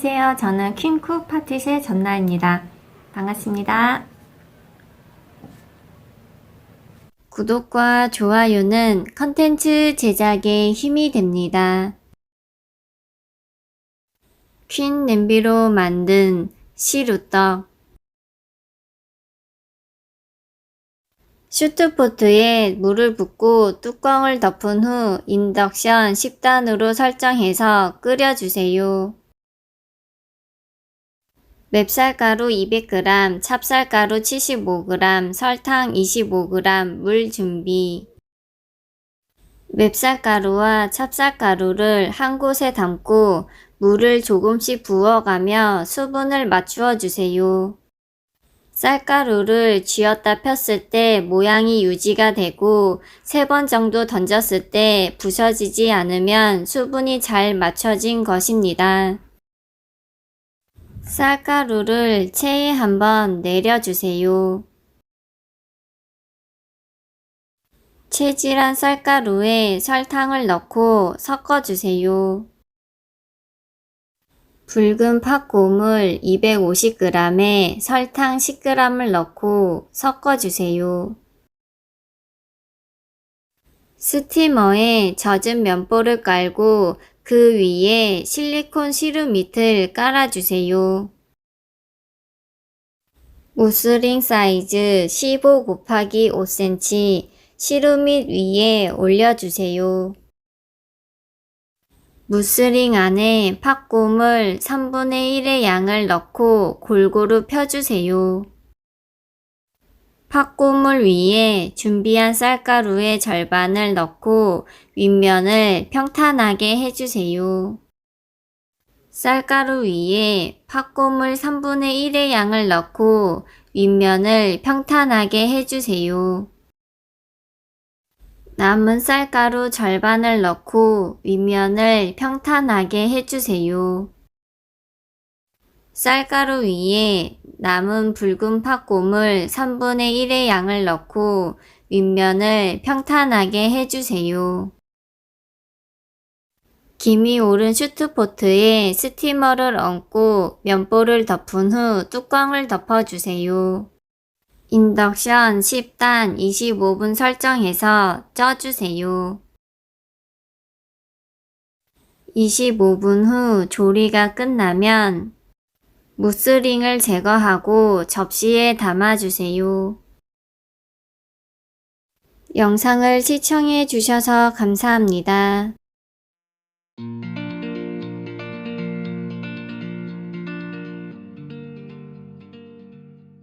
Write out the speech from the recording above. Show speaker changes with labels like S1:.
S1: 안녕하세요. 저는 퀸쿡 파티쉐 전나입니다. 반갑습니다. 구독과 좋아요는 컨텐츠 제작에 힘이 됩니다. 퀸 냄비로 만든 시루떡 슈트포트에 물을 붓고 뚜껑을 덮은 후 인덕션 10단으로 설정해서 끓여주세요. 맵쌀가루 200g, 찹쌀가루 75g, 설탕 25g, 물 준비. 맵쌀가루와 찹쌀가루를 한 곳에 담고 물을 조금씩 부어가며 수분을 맞추어 주세요. 쌀가루를 쥐었다 폈을 때 모양이 유지가 되고 세 번 정도 던졌을 때 부서지지 않으면 수분이 잘 맞춰진 것입니다. 쌀가루를 체에 한번 내려주세요. 체질한 쌀가루에 설탕을 넣고 섞어주세요. 붉은 팥고물 250g에 설탕 10g을 넣고 섞어주세요. 스티머에 젖은 면보를 깔고 그 위에 실리콘 시루 밑을 깔아주세요. 무스링 사이즈 15 곱하기 5cm 시루 밑 위에 올려주세요. 무스링 안에 팥고물 3분의 1의 양을 넣고 골고루 펴주세요. 팥고물 위에 준비한 쌀가루의 절반을 넣고 윗면을 평탄하게 해주세요. 쌀가루 위에 팥고물 3분의 1의 양을 넣고 윗면을 평탄하게 해주세요. 남은 쌀가루 절반을 넣고 윗면을 평탄하게 해주세요. 쌀가루 위에 남은 붉은 팥고물 3분의 1의 양을 넣고 윗면을 평탄하게 해주세요. 김이 오른 슈트포트에 스티머를 얹고 면보를 덮은 후 뚜껑을 덮어주세요. 인덕션 10단 25분 설정해서 쪄주세요. 25분 후 조리가 끝나면 무스링을 제거하고 접시에 담아주세요. 영상을 시청해 주셔서 감사합니다.